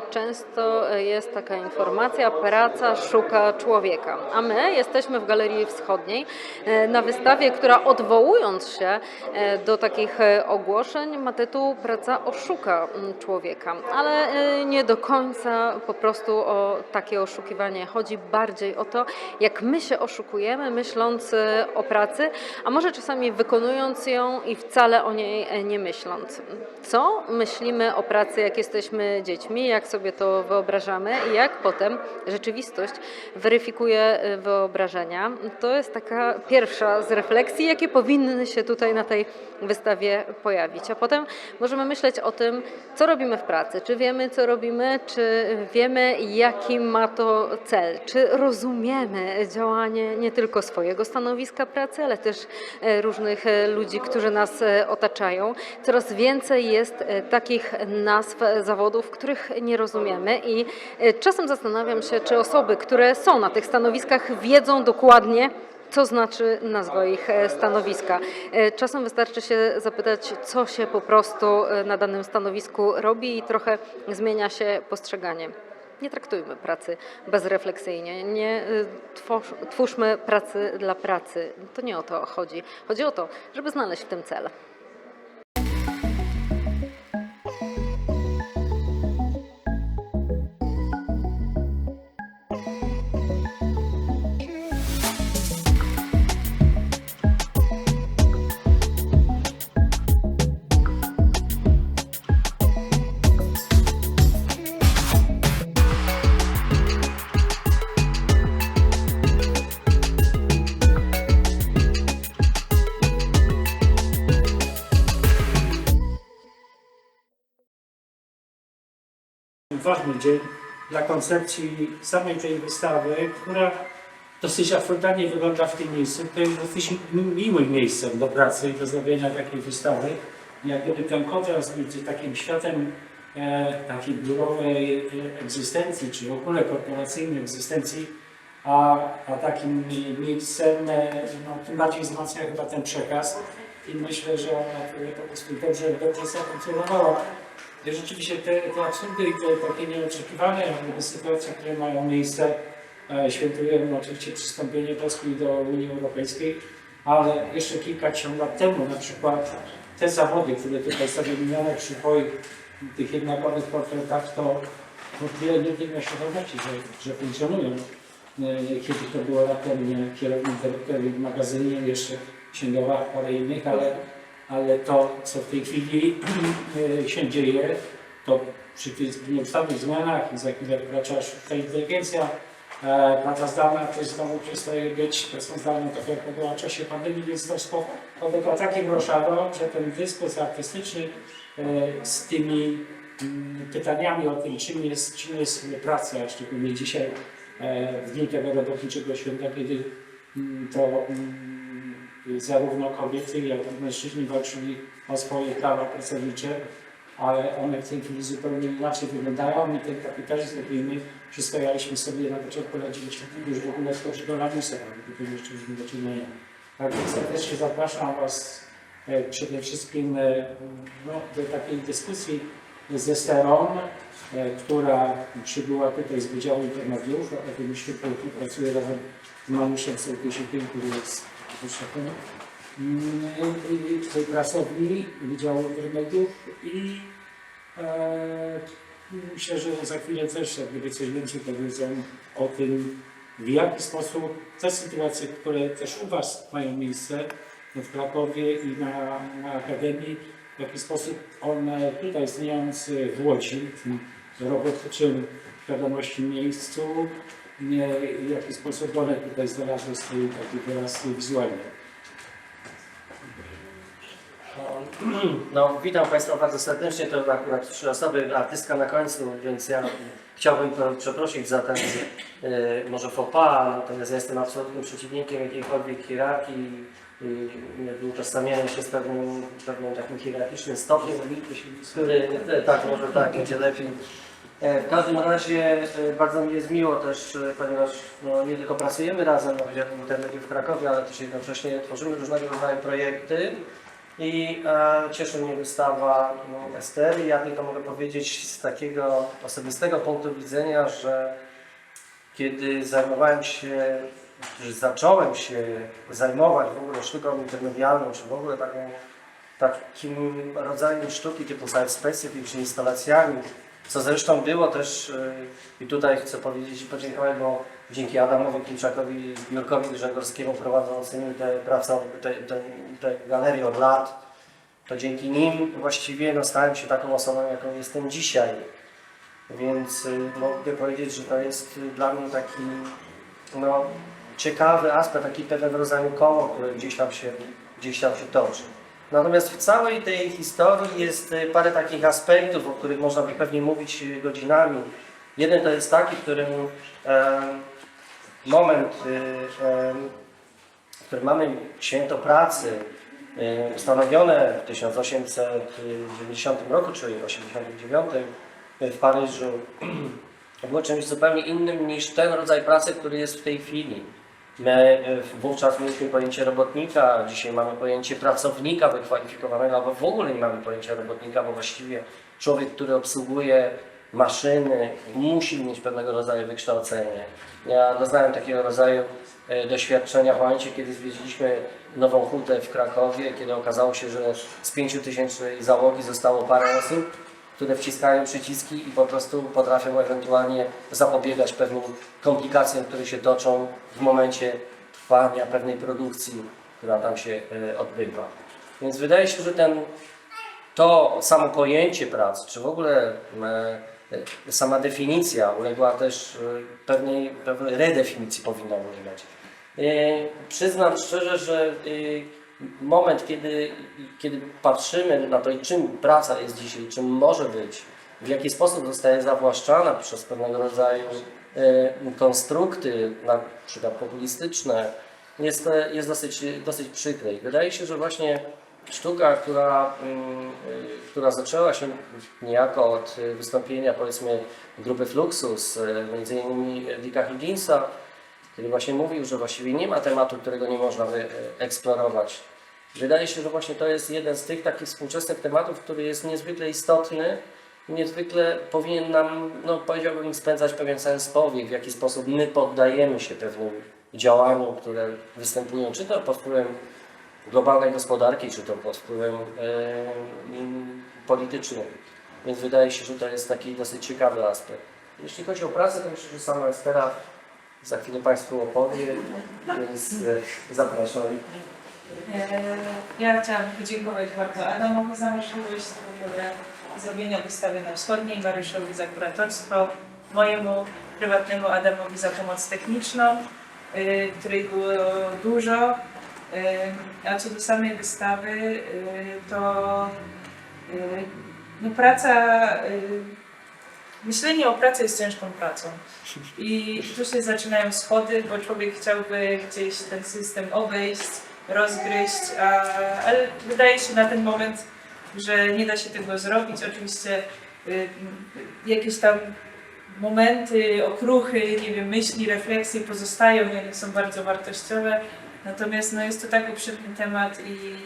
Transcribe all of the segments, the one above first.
Często e, jest taka informacja: praca szuka człowieka. A my jesteśmy w Galerii Wschodniej e, na wystawie, która odwołując się e, do takich ogłoszeń, ma tytuł Praca oszuka człowieka. Ale nie do końca po prostu o takie oszukiwanie chodzi. Bardziej o to, jak my się oszukujemy, myśląc o pracy, a może czasami wykonując ją i wcale o niej nie myśląc. Co myślimy o pracy, jak jesteśmy dziećmi, jak sobie to wyobrażamy i jak potem rzeczywistość weryfikuje e, wyobrażenia. To jest taka pierwsza z refleksji, jakie powinny się tutaj na tej wystawie pojawić. A potem możemy myśleć o tym, co robimy w pracy. Czy wiemy, co robimy, czy wiemy, jaki ma to cel, czy rozumiemy działanie nie tylko swojego stanowiska pracy, ale też e, różnych e, ludzi, którzy nas otaczają. Coraz więcej jest takich nazw zawodów, których nie rozumiemy i e, czasem zastanawiam się, czy osoby, które są na tych stanowiskach, wiedzą dokładnie, co znaczy nazwa ich e, stanowiska. E, Czasem wystarczy się zapytać, co się po prostu na danym stanowisku robi i trochę zmienia się postrzeganie. Nie traktujmy pracy bezrefleksyjnie, nie tworz, twórzmy pracy dla pracy. To nie o to chodzi. Chodzi o to, żeby znaleźć w tym cel. Ważny dzień dla koncepcji samej tej wystawy, która dosyć absurdalnie wygląda w tym miejscu. To jest dosyć mi- miłym miejscem do pracy i do zrobienia takiej wystawy. Jak gdyby ten kontrast między takim światem e, takiej biurowej e, egzystencji, czy w ogóle korporacyjnej egzystencji, a, a takim mi- miejscem, e, no, tym bardziej wzmacnia chyba ten przekaz. I myślę, że ona po prostu dobrze, dobrze zafunkcjonowała. I Rzeczywiście te, te absurdy i te takie nieoczekiwane sytuacje, które mają miejsce, e, świętujemy oczywiście przystąpienie Polski do Unii Europejskiej, ale jeszcze kilkadziesiąt lat temu na przykład te zawody, które tutaj są wymienione przy tych jednakowych portretach, to wiele nie miał świadomości, że, że funkcjonują. E, Kiedy to było latem, kierownik dyrektor w magazynie, jeszcze księgowa, parę innych, ale ale to, co w tej chwili e, się dzieje, to przy tych nieustannych zmianach i za chwilę wkracza sztuczna inteligencja, e, praca zdalna to znowu przestaje być pracą zdalną, tak jak w czasie pandemii, więc to. To tylko takim roszado, że ten dyskurs artystyczny e, z tymi mm, pytaniami o tym, czym jest, czym jest praca, szczególnie dzisiaj e, w dniu tego robotniczego święta, kiedy mm, to mm, zarówno kobiety, jak i mężczyźni walczyli o swoje prawa pracownicze, ale one w tej chwili zupełnie inaczej wyglądają i ten kapitalizm, który my przyswajaliśmy sobie na początku lat 90. już w ogóle wchodzi do lamusa, gdy to jeszcze już do czynienia. Tak więc serdecznie zapraszam Was e, przede wszystkim e, no, do takiej dyskusji ze Sterą, e, która przybyła tutaj z Wydziału Intermediów, a potem jeszcze współpracuje razem z Manuszem Sołtysikiem, który jest szefem mm, i- i tej pracowni Wydziału Intermediów i e, myślę, że za chwilę też jak gdyby coś więcej powiedzą o tym, w jaki sposób te sytuacje, które też u Was mają miejsce w Krakowie i na, na Akademii, w jaki sposób one tutaj istniejąc w Łodzi, w tym robotniczym wiadomości miejscu, nie, w jaki sposób one tutaj znalazły swój taki wyraz wizualny. No, witam Państwa bardzo serdecznie. To akurat trzy osoby, artystka na końcu, więc ja chciałbym to przeprosić za ten e, może faux pas, natomiast ja jestem absolutnym przeciwnikiem jakiejkolwiek hierarchii i i utożsamiania się z pewnym, pewnym takim hierarchicznym stopniem, który, e, tak, może tak, będzie lepiej. E, W każdym razie e, bardzo mi jest miło też, e, ponieważ no, nie tylko pracujemy razem na Wydziale Internetu w Krakowie, ale też jednocześnie tworzymy różnego rodzaju projekty. I e, cieszy mnie wystawa no, Estery. Ja tylko mogę powiedzieć z takiego osobistego punktu widzenia, że kiedy zajmowałem się, że zacząłem się zajmować w ogóle sztuką intermedialną, czy w ogóle taką, takim rodzajem sztuki typu science specific, czy instalacjami, co zresztą było też, y, i tutaj chcę powiedzieć i podziękować, bo dzięki Adamowi Klimczakowi i Jurkowi Grzegorskiemu prowadzącymi te prace, te, te, te galerie od lat, to dzięki nim właściwie no, stałem się taką osobą, jaką jestem dzisiaj. Więc y, mogę powiedzieć, że to jest dla mnie taki no, ciekawy aspekt, taki pewnego rodzaju koło, które gdzieś tam się, gdzieś tam się toczy. Natomiast w całej tej historii jest y, parę takich aspektów, o których można by pewnie mówić y, godzinami. Jeden to jest taki, w którym moment, em, w którym mamy święto pracy, ustanowione w 1890 roku, czyli 89 w Paryżu, było czymś zupełnie innym niż ten rodzaj pracy, który jest w tej chwili. My wówczas mieliśmy pojęcie robotnika, dzisiaj mamy pojęcie pracownika wykwalifikowanego, albo w ogóle nie mamy pojęcia robotnika, bo właściwie człowiek, który obsługuje maszyny, musi mieć pewnego rodzaju wykształcenie. Ja doznałem takiego rodzaju e, doświadczenia w momencie, kiedy zwiedziliśmy Nową Hutę w Krakowie, kiedy okazało się, że z 5 tysięcy załogi zostało parę osób, które wciskają przyciski i po prostu potrafią ewentualnie zapobiegać pewnym komplikacjom, które się toczą w momencie trwania pewnej produkcji, która tam się e, odbywa. Więc wydaje się, że ten, to samo pojęcie pracy, czy w ogóle e, e, sama definicja uległa też pewnej, pewnej redefinicji powinna ulegać. Przyznam szczerze, że moment, kiedy, kiedy patrzymy na to, czym praca jest dzisiaj, czym może być, w jaki sposób zostaje zawłaszczana przez pewnego rodzaju e, konstrukty, na przykład populistyczne, jest, e, jest dosyć, dosyć przykre. I wydaje się, że właśnie sztuka, która, mm, y, która zaczęła się niejako od wystąpienia powiedzmy grupy Fluxus, między innymi Dicka Higginsa, który właśnie mówił, że właściwie nie ma tematu, którego nie można by, e, eksplorować. Wydaje się, że właśnie to jest jeden z tych takich współczesnych tematów, który jest niezwykle istotny i niezwykle powinien nam, no powiedziałbym, spędzać pewien sens powiek, w jaki sposób my poddajemy się pewnym działaniom, które występują, czy to pod wpływem globalnej gospodarki, czy to pod wpływem mm, politycznym. Więc wydaje się, że to jest taki dosyć ciekawy aspekt. Jeśli chodzi o pracę, to myślę, że sama Estera za chwilę Państwu opowie, więc e, zapraszam. E, Ja chciałam podziękować bardzo Adamowi za możliwość zrobienia wystawy na wschodniej, Mariuszowi za kuratorstwo, mojemu prywatnemu Adamowi za pomoc techniczną, y, której było dużo. Y, A co do samej wystawy, to no praca, myślenie o pracy jest ciężką pracą. I tu się zaczynają schody, bo człowiek chciałby gdzieś ten system obejść, rozgryźć, ale wydaje się na ten moment, że nie da się tego zrobić. Oczywiście y, jakieś tam momenty, okruchy, nie wiem, myśli, refleksje pozostają i one są bardzo wartościowe. Natomiast no, jest to tak obszerny temat i,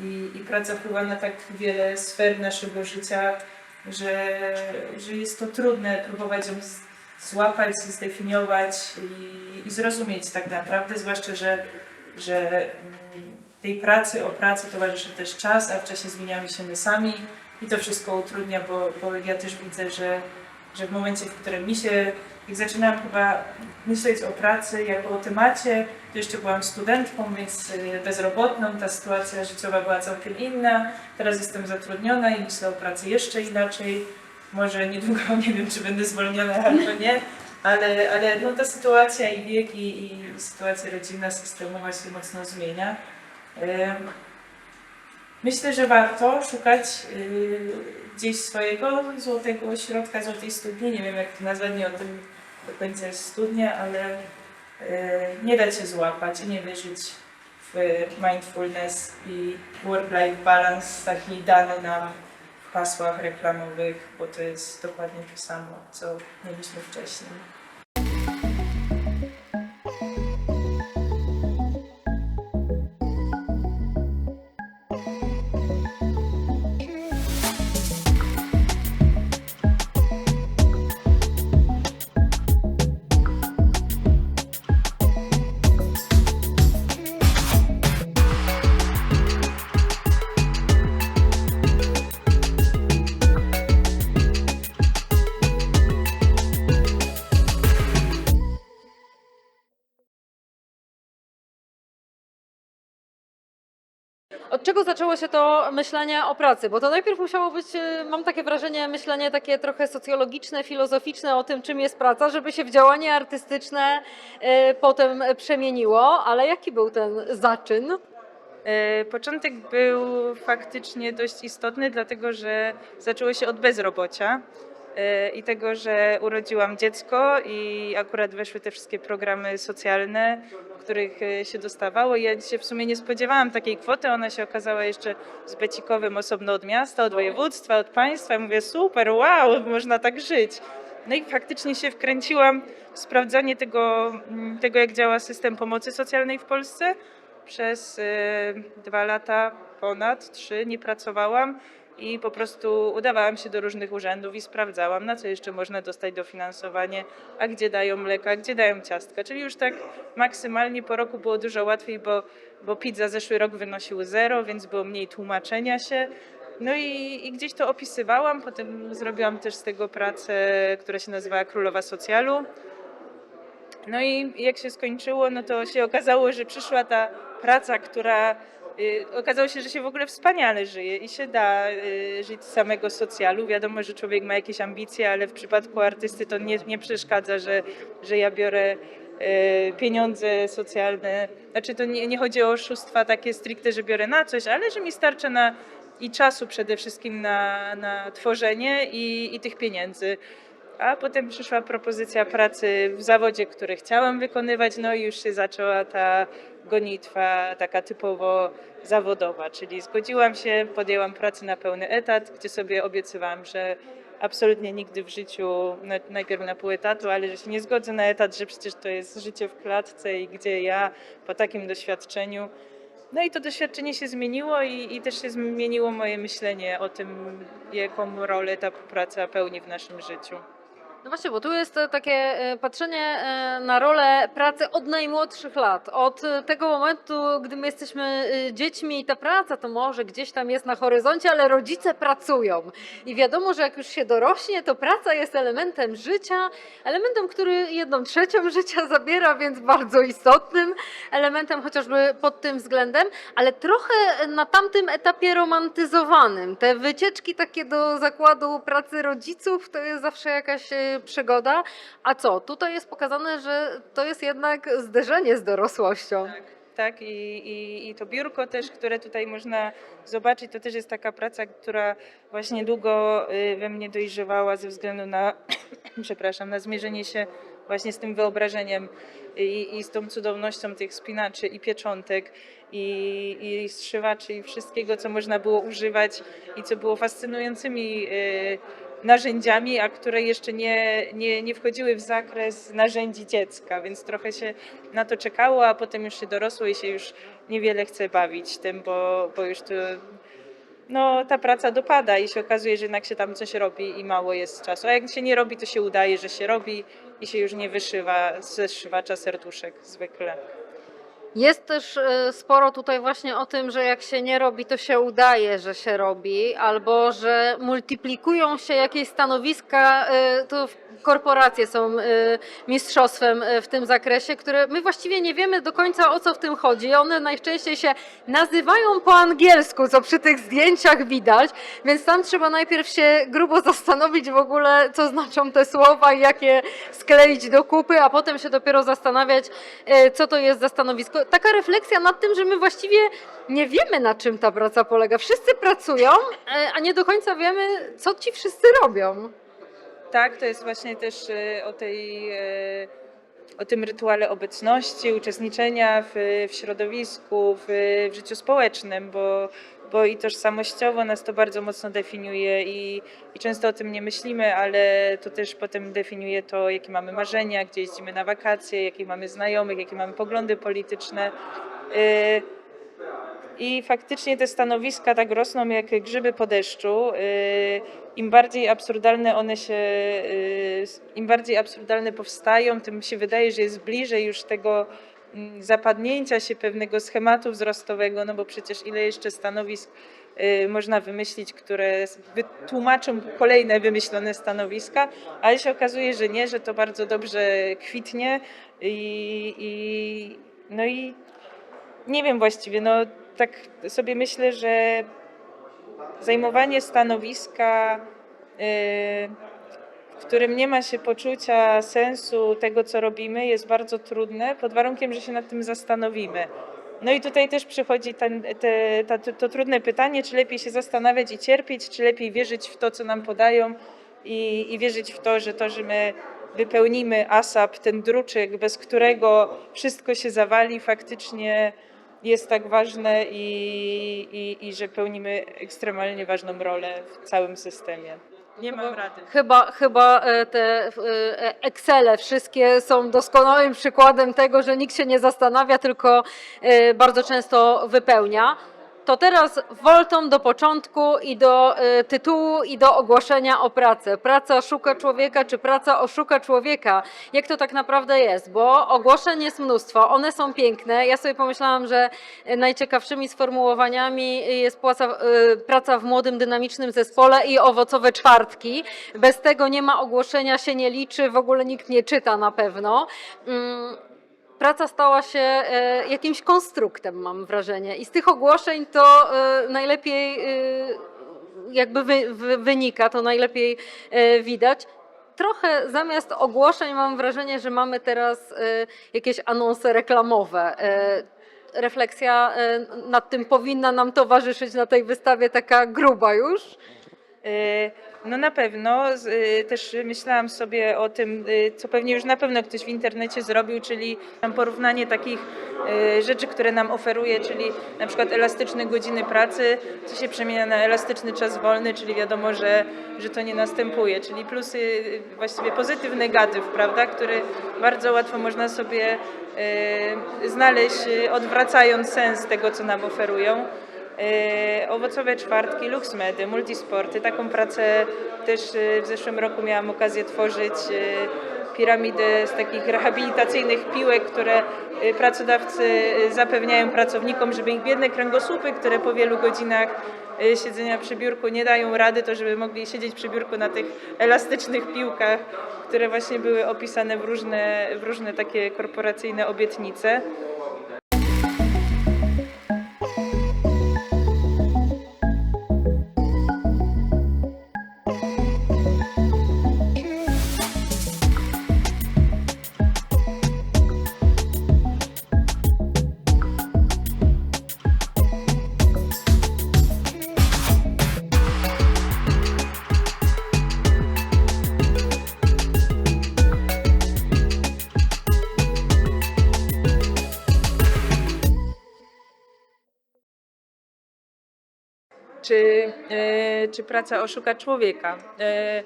i, i praca wpływa na tak wiele sfer naszego życia, że, że jest to trudne próbować ją złapać, zdefiniować i, i zrozumieć tak naprawdę, zwłaszcza, że, że mm, tej pracy o pracy towarzyszy też czas, a w czasie zmieniamy się my sami i to wszystko utrudnia, bo, bo ja też widzę, że, że w momencie, w którym mi się, jak zaczynałam chyba myśleć o pracy jako o temacie, to jeszcze byłam studentką, więc y, bezrobotną, ta sytuacja życiowa była całkiem inna, teraz jestem zatrudniona i myślę o pracy jeszcze inaczej, może niedługo nie wiem, czy będę zwolniona albo nie, ale, ale no, ta sytuacja i wiek i, i sytuacja rodzinna, systemowa się mocno zmienia. Myślę, że warto szukać y, gdzieś swojego złotego środka, złotej studni. Nie wiem, jak to nazwać, nie o tym do końca jest studnia, ale y, nie dać się złapać i nie wierzyć w mindfulness i work-life balance taki dany nam hasłach reklamowych, bo to jest dokładnie to samo, co mieliśmy wcześniej. Czego zaczęło się to myślenie o pracy? Bo to najpierw musiało być, e, mam takie wrażenie, myślenie takie trochę socjologiczne, filozoficzne o tym, czym jest praca, żeby się w działanie artystyczne e, potem przemieniło. Ale jaki był ten zaczyn? E, Początek był faktycznie dość istotny, dlatego że zaczęło się od bezrobocia i tego, że urodziłam dziecko i akurat weszły te wszystkie programy socjalne, których e, się dostawało. Ja się w sumie nie spodziewałam takiej kwoty, ona się okazała jeszcze z becikowym osobno od miasta, od województwa, od państwa. Mówię, super, wow, można tak żyć. No i faktycznie się wkręciłam w sprawdzanie tego, mm, tego jak działa system pomocy socjalnej w Polsce przez y, dwa lata, ponad trzy, nie pracowałam i po prostu udawałam się do różnych urzędów i sprawdzałam, na co jeszcze można dostać dofinansowanie, a gdzie dają mleka, gdzie dają ciastka. Czyli już tak maksymalnie po roku było dużo łatwiej, bo, bo PIT za zeszły rok wynosił zero, więc było mniej tłumaczenia się. No i, i gdzieś to opisywałam, potem zrobiłam też z tego pracę, która się nazywała Królowa Socjalu. No i jak się skończyło, no to się okazało, że przyszła ta praca, która okazało się, że się w ogóle wspaniale żyje i się da y, żyć z samego socjalu. Wiadomo, że człowiek ma jakieś ambicje, ale w przypadku artysty to nie, nie przeszkadza, że, że ja biorę y, pieniądze socjalne. Znaczy to nie, nie chodzi o oszustwa takie stricte, że biorę na coś, ale że mi starcza na i czasu przede wszystkim na, na tworzenie i, i tych pieniędzy. A potem przyszła propozycja pracy w zawodzie, który chciałam wykonywać, no i już się zaczęła ta gonitwa taka typowo zawodowa, czyli zgodziłam się, podjęłam pracę na pełny etat, gdzie sobie obiecywałam, że absolutnie nigdy w życiu, na- najpierw na pół etatu, ale że się nie zgodzę na etat, że przecież to jest życie w klatce i gdzie ja po takim doświadczeniu. No i to doświadczenie się zmieniło i, i też się zmieniło moje myślenie o tym, jaką rolę ta praca pełni w naszym życiu. No właśnie, bo tu jest e, takie e, patrzenie e, na rolę pracy od najmłodszych lat, od tego momentu, gdy my jesteśmy dziećmi i ta praca to może gdzieś tam jest na horyzoncie, ale rodzice pracują. I wiadomo, że jak już się dorośnie, to praca jest elementem życia, elementem, który jedną trzecią życia zabiera, więc bardzo istotnym elementem chociażby pod tym względem, ale trochę na tamtym etapie romantyzowanym. Te wycieczki takie do zakładu pracy rodziców to jest zawsze jakaś przygoda. A co? Tutaj jest pokazane, że to jest jednak zderzenie z dorosłością. Tak, i, i, i to biurko też, które tutaj można zobaczyć, to też jest taka praca, która właśnie długo y, we mnie dojrzewała ze względu na, przepraszam, na zmierzenie się właśnie z tym wyobrażeniem i, i z tą cudownością tych spinaczy i pieczątek i, i strzywaczy i wszystkiego, co można było używać i co było fascynującymi y, narzędziami, a które jeszcze nie, nie, nie wchodziły w zakres narzędzi dziecka, więc trochę się na to czekało, a potem już się dorosło i się już niewiele chce bawić tym, bo, bo już to, no, ta praca dopada i się okazuje, że jednak się tam coś robi i mało jest czasu. A jak się nie robi, to się udaje, że się robi i się już nie wyszywa ze szywacza serduszek zwykle. Jest też e, sporo tutaj właśnie o tym, że jak się nie robi, to się udaje, że się robi, albo że multiplikują się jakieś stanowiska, e, to korporacje są e, mistrzostwem w tym zakresie, które my właściwie nie wiemy do końca o co w tym chodzi. One najczęściej się nazywają po angielsku, co przy tych zdjęciach widać, więc tam trzeba najpierw się grubo zastanowić w ogóle, co znaczą te słowa i jak je skleić do kupy, a potem się dopiero zastanawiać, co to jest za stanowisko. Taka refleksja nad tym, że my właściwie nie wiemy, na czym ta praca polega. Wszyscy pracują, e, a nie do końca wiemy, co ci wszyscy robią. Tak, to jest właśnie też e, o tej e, o tym rytuale obecności, uczestniczenia w, w środowisku, w, w życiu społecznym, bo, bo i tożsamościowo nas to bardzo mocno definiuje i, i często o tym nie myślimy, ale to też potem definiuje to, jakie mamy marzenia, gdzie jeździmy na wakacje, jakie mamy znajomych, jakie mamy poglądy polityczne. E, I faktycznie te stanowiska tak rosną jak grzyby po deszczu. Yy, Im bardziej absurdalne one się, yy, im bardziej absurdalne powstają, tym się wydaje, że jest bliżej już tego zapadnięcia się pewnego schematu wzrostowego, no bo przecież ile jeszcze stanowisk yy, można wymyślić, które wytłumaczą kolejne wymyślone stanowiska, ale się okazuje, że nie, że to bardzo dobrze kwitnie i, i no i nie wiem właściwie, no tak sobie myślę, że zajmowanie stanowiska, y, w którym nie ma się poczucia sensu tego, co robimy, jest bardzo trudne, pod warunkiem, że się nad tym zastanowimy. No i tutaj też przychodzi ten, te, ta, to, to trudne pytanie, czy lepiej się zastanawiać i cierpieć, czy lepiej wierzyć w to, co nam podają i, i wierzyć w to, że to, że my wypełnimy ASAP, ten druczek, bez którego wszystko się zawali, faktycznie jest tak ważne i, i, i że pełnimy ekstremalnie ważną rolę w całym systemie. Nie mam rady. Chyba, chyba e, te e, Excele wszystkie są doskonałym przykładem tego, że nikt się nie zastanawia, tylko e, bardzo często wypełnia. To teraz woltą do początku i do e, tytułu i do ogłoszenia o pracę. Praca szuka człowieka, czy praca oszuka człowieka? Jak to tak naprawdę jest? Bo ogłoszeń jest mnóstwo, one są piękne. Ja sobie pomyślałam, że e, najciekawszymi sformułowaniami jest płaca, e, praca w młodym, dynamicznym zespole i owocowe czwartki. Bez tego nie ma ogłoszenia, się nie liczy, w ogóle nikt nie czyta na pewno. Mm, praca stała się e, jakimś konstruktem, mam wrażenie. I z tych ogłoszeń to e, najlepiej e, jakby wy, wy, wynika, to najlepiej widać. Trochę zamiast ogłoszeń mam wrażenie, że mamy teraz jakieś anonse reklamowe. Refleksja nad tym powinna nam towarzyszyć na tej wystawie taka gruba już. Y, No na pewno. Y, Też myślałam sobie o tym, y, co pewnie już na pewno ktoś w internecie zrobił, czyli porównanie takich rzeczy, które nam oferuje, czyli na przykład elastyczne godziny pracy, co się przemienia na elastyczny czas wolny, czyli wiadomo, że, że to nie następuje, czyli plusy, właściwie pozytyw, negatyw, prawda, który bardzo łatwo można sobie znaleźć, odwracając sens tego, co nam oferują. E, Owocowe czwartki, LuxMedy, multisporty. Taką pracę też e, w zeszłym roku miałam okazję tworzyć. e, Piramidę z takich rehabilitacyjnych piłek, które pracodawcy zapewniają pracownikom, żeby ich biedne kręgosłupy, które po wielu godzinach siedzenia przy biurku nie dają rady, to żeby mogli siedzieć przy biurku na tych elastycznych piłkach, które właśnie były opisane w różne, w różne takie korporacyjne obietnice. Czy, e, czy praca oszuka człowieka. E,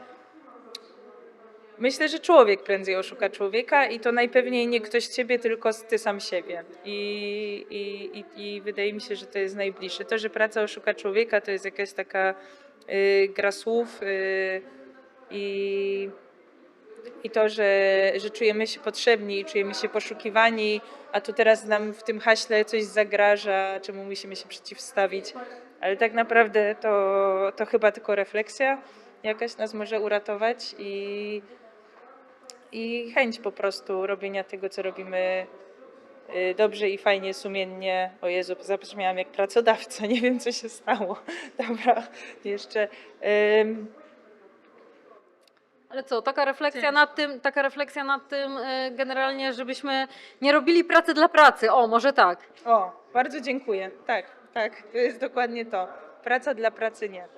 myślę, że człowiek prędzej oszuka człowieka i to najpewniej nie ktoś ciebie, tylko ty sam siebie. I, i, i, I wydaje mi się, że to jest najbliższe. To, że praca oszuka człowieka, to jest jakaś taka y, gra słów y, i, i to, że, że czujemy się potrzebni czujemy się poszukiwani, a tu teraz nam w tym haśle coś zagraża, czemu musimy się przeciwstawić. Ale tak naprawdę to, to chyba tylko refleksja jakaś nas może uratować i, i chęć po prostu robienia tego, co robimy y, dobrze i fajnie, sumiennie. O Jezu, zabrzmiałam jak pracodawca, nie wiem co się stało. Dobra, jeszcze. ym, Ale co, taka refleksja nad tym, taka refleksja nad tym e, generalnie, żebyśmy nie robili pracy dla pracy. O, może tak. O, bardzo dziękuję. Tak, tak, to jest dokładnie to. Praca dla pracy nie.